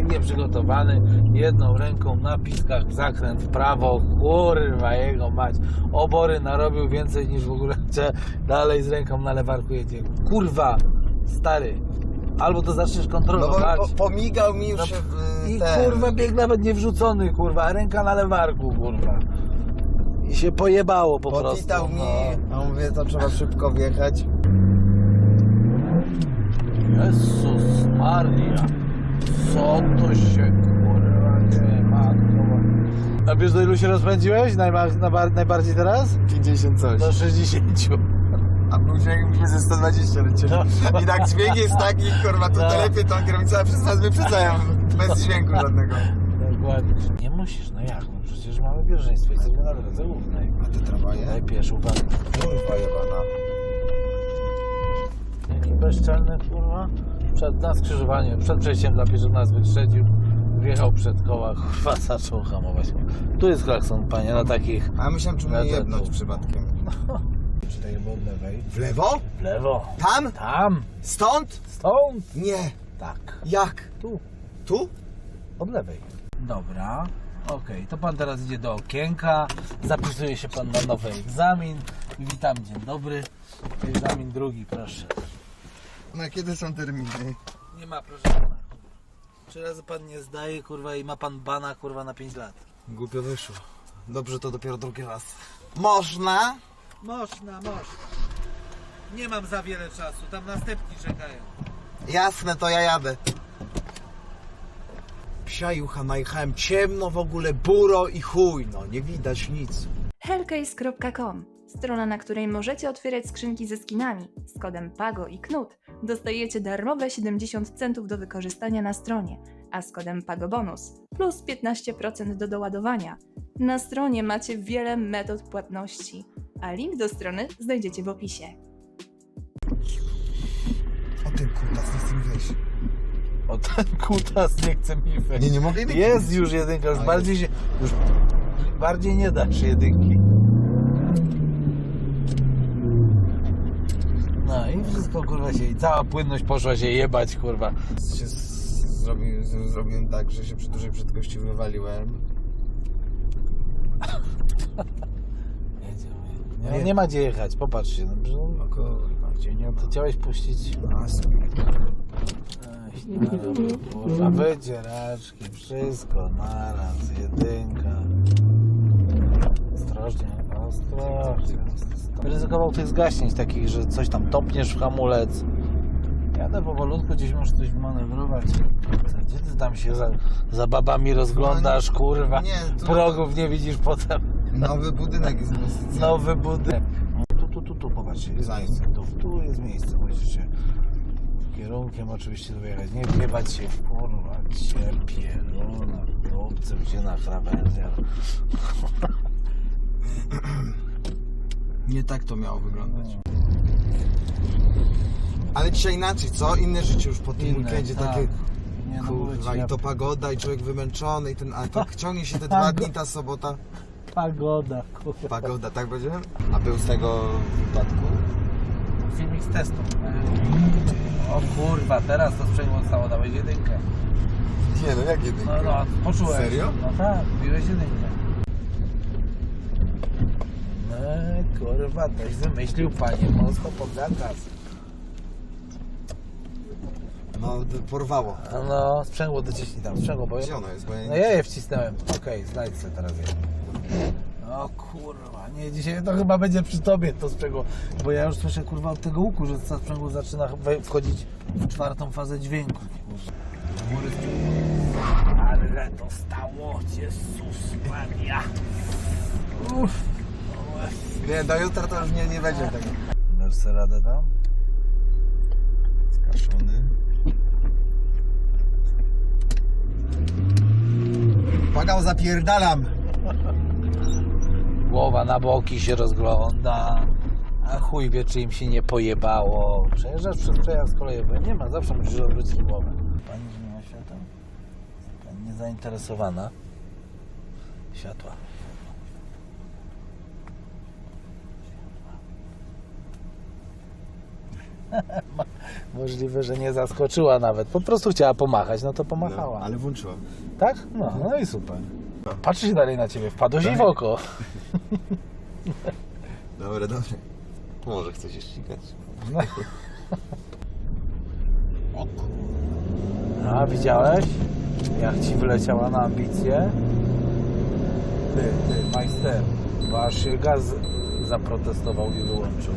biegnie przygotowany, jedną ręką na piskach, zakręt w prawo, kurwa jego mać. Obory narobił więcej niż w ogóle dalej z ręką na lewarku jedzie. Kurwa, stary, albo to zaczniesz No kontrolować. bo po, pomigał mi już No, w, I ten... kurwa bieg nawet nie wrzucony, kurwa, a ręka na lewarku, kurwa. I się pojebało po prostu. Potitał mi, no. a mówię, to trzeba szybko wjechać. Jezus Maria, co to się kurwa dzieje, matko. A wiesz do ilu się rozpędziłeś Najba- najba- najbardziej teraz? 50 coś. Do 60. A później myśmy ze 120 lecieli. I tak dźwięk jest taki, kurwa, to No. telepie tą kierownicę, a przez nas wyprzedzają. Bez dźwięku żadnego. Dokładnie. Nie musisz, no jak? No przecież mamy pierwszeństwo, jesteśmy na drodze głównej. A te tramwaje? Daj pierwszy uwagę. Kurwa jebana. Jaki bezczelny, kurwa. Przed na skrzyżowaniu, przed przejściem dla pieszych nas wyprzedził. Wjechał przed koła, kurwa, zaczął hamować. Tu jest klakson, panie, na takich... A myślałem, czy mnie to- jebnąć przypadkiem. Czytaj od lewej. W lewo? W lewo. Tam? Tam. Stąd? Stąd. Nie. Tak. Jak? Tu. Tu? Od lewej. Dobra. Okej, to pan teraz idzie do okienka, zapisuje się pan na nowy egzamin. Witam, dzień dobry. Egzamin drugi, proszę. No kiedy są terminy? Nie ma, proszę pana. Trzy razy pan nie zdaje, kurwa, i ma pan bana, kurwa, na 5 lat. Głupio wyszło. Dobrze, to dopiero drugi raz. Można? Można, można. Nie mam za wiele czasu, tam następni czekają. Jasne, to ja jadę. Psia jucha najechałem ciemno w ogóle, buro i chuj, no nie widać nic. Hellcase.com Strona, na której możecie otwierać skrzynki ze skinami. Z kodem PAGO i KNUT dostajecie darmowe 70 centów do wykorzystania na stronie, a z kodem PAGO bonus plus 15% do doładowania. Na stronie macie wiele metod płatności, a link do strony znajdziecie w opisie. O ten kutas, nie chcę mi wejść. O, ten kutas nie chce mi wejść. Nie, nie mogę jedynki Jest już jedynka, już bardziej się... Już bardziej nie dasz jedynki. I wszystko kurwa się, i cała płynność poszła się jebać kurwa. Się z- zrobi, z- zrobiłem tak, że się przy dużej prędkości wywaliłem. Jedziemy. Nie, Nie. nie ma gdzie jechać, popatrzcie. No, że- O kurwa, gdzie nie to chciałeś puścić... Ej, narobił, kurwa, wydzieraczki, wszystko naraz, jedynka. Ostrożnie, ostrożnie. Ryzykował tych zgaśnięć takich, że coś tam topniesz w hamulec. Jadę powolutku, gdzieś muszę coś manewrować. Gdzie ty tam się za, za babami rozglądasz, kurwa? Nie, tu- Progów nie widzisz potem. Nowy budynek jest inwestycyjny. Nowy budynek. Tu, tu, tu, tu, popatrzcie, jest miejsce. Tu, tu jest miejsce, musicie kierunkiem oczywiście wyjechać. Nie wjebać się w kurwa, cierpielona, chłopcem się na krawędziach. Nie tak to miało wyglądać. Ale dzisiaj inaczej, co? Inne życie już po tym Inne, weekendzie tak. takie... Nie, no Kurwa, i to pagoda, i człowiek wymęczony, i ten... A tak ciągnie się te dwa dni, ta sobota. Pagoda, kurwa. Pagoda, tak będzie? A był z tego wypadku? Filmik z testu. O kurwa, teraz to sprzęgło stało, dałeś jedynkę. Nie no, jak jedynka? No, no, poczułeś. Serio? No tak, biłeś jedynkę. No kurwa, toś wymyślił panie, mocno pod zakaz. No, porwało. A No, sprzęgło dociśnij tam, sprzęgło, bo... Gdzie ono jest? Bo ja No nie... ja je wcisnąłem. Okej, znajdź sobie teraz je. O kurwa, nie, dzisiaj to chyba będzie przy tobie to sprzęgło, bo ja już słyszę kurwa od tego łuku, że to sprzęgło zaczyna we- wchodzić w czwartą fazę dźwięku. Ale to stało, Jezus Maria. Uff. Nie, do jutra to już nie, nie będzie tego. Dasz sobie radę tam? Skaszony. Pagał, zapierdalam! Głowa na boki się rozgląda. A chuj wie, czy im się nie pojebało. Przejeżdżasz przez przejazd kolejowy. Nie ma, zawsze musisz odwrócić głowę. Pani zmienia światła. Pani niezainteresowana. Światła. Możliwe, że nie zaskoczyła nawet. Po prostu chciała pomachać, no to No, pomachała. ale włączyła. Tak? No, no i super. No. Patrzy się dalej na ciebie, wpadłeś jej w oko. Dobre, dobre. Może chce się ścigać. No. A, widziałeś? Jak ci wyleciała na ambicje? Ty, ty, majster, bo aż się gaz zaprotestował i wyłączył.